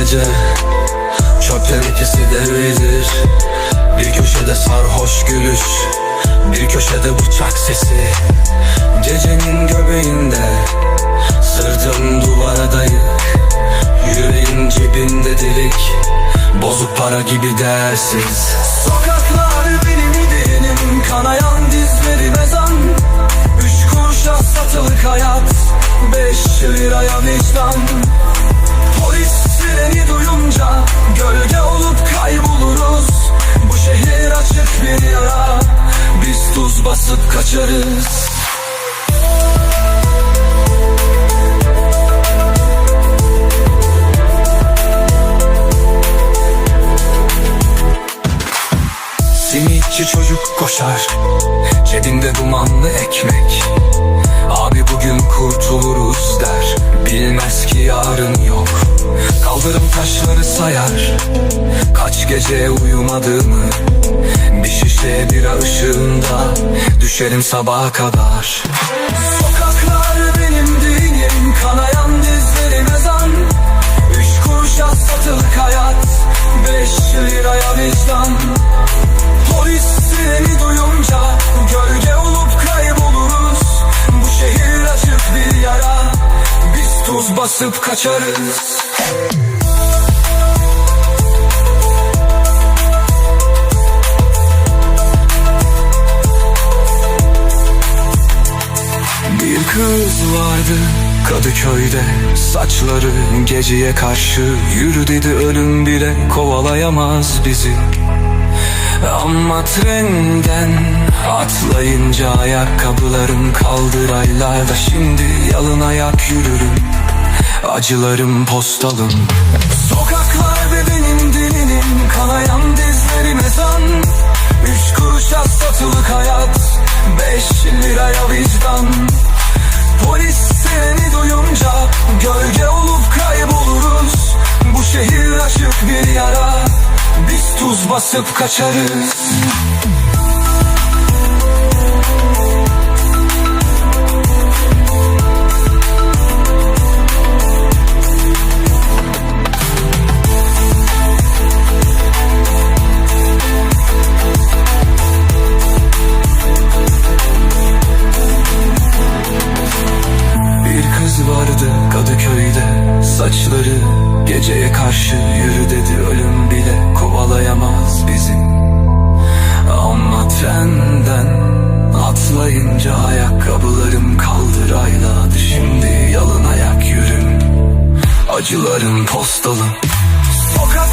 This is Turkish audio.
gece. Çöpten ikisi de biridir Bir köşede sarhoş gülüş Bir köşede bıçak sesi. Gecenin göbeğinde Sırtım duvara dayık Yüreğin cebinde delik. Bozuk para gibi değersiz. Sokaklar Simitçi çocuk koşar Cebinde dumanlı ekmek. Abi bugün kurtuluruz der Bilmez ki yarın yok. Kaldırım taşları sayar Kaç gece uyumadığımı. Bir şişe bira ışığında Düşerim sabaha kadar Biz basıp kaçarız. Bir kız vardı Kadıköy'de. Saçları geceye karşı. Yürü dedi ölüm bile kovalayamaz bizi. Ama trenden atlayınca ayakkabılarım kaldı raylarda Şimdi yalın ayak yürürüm acılarım postalım. Sokaklar ve benim dilinim kanayan dizlerim ezan Üç kuruşa satılık hayat beş liraya vicdan. Polis seni duyunca gölge olup kayboluruz. Bu şehir açık bir yara biz tuz basıp kaçarız Kız vardı Kadıköy'de. Saçları geceye karşı yürü dedi Ölüm bile. Kovalayamaz bizi. Ama trenden atlayınca ayakkabılarım kaldı rayladı Şimdi yalın ayak yürüm. Acılarım postalım. Sokaklar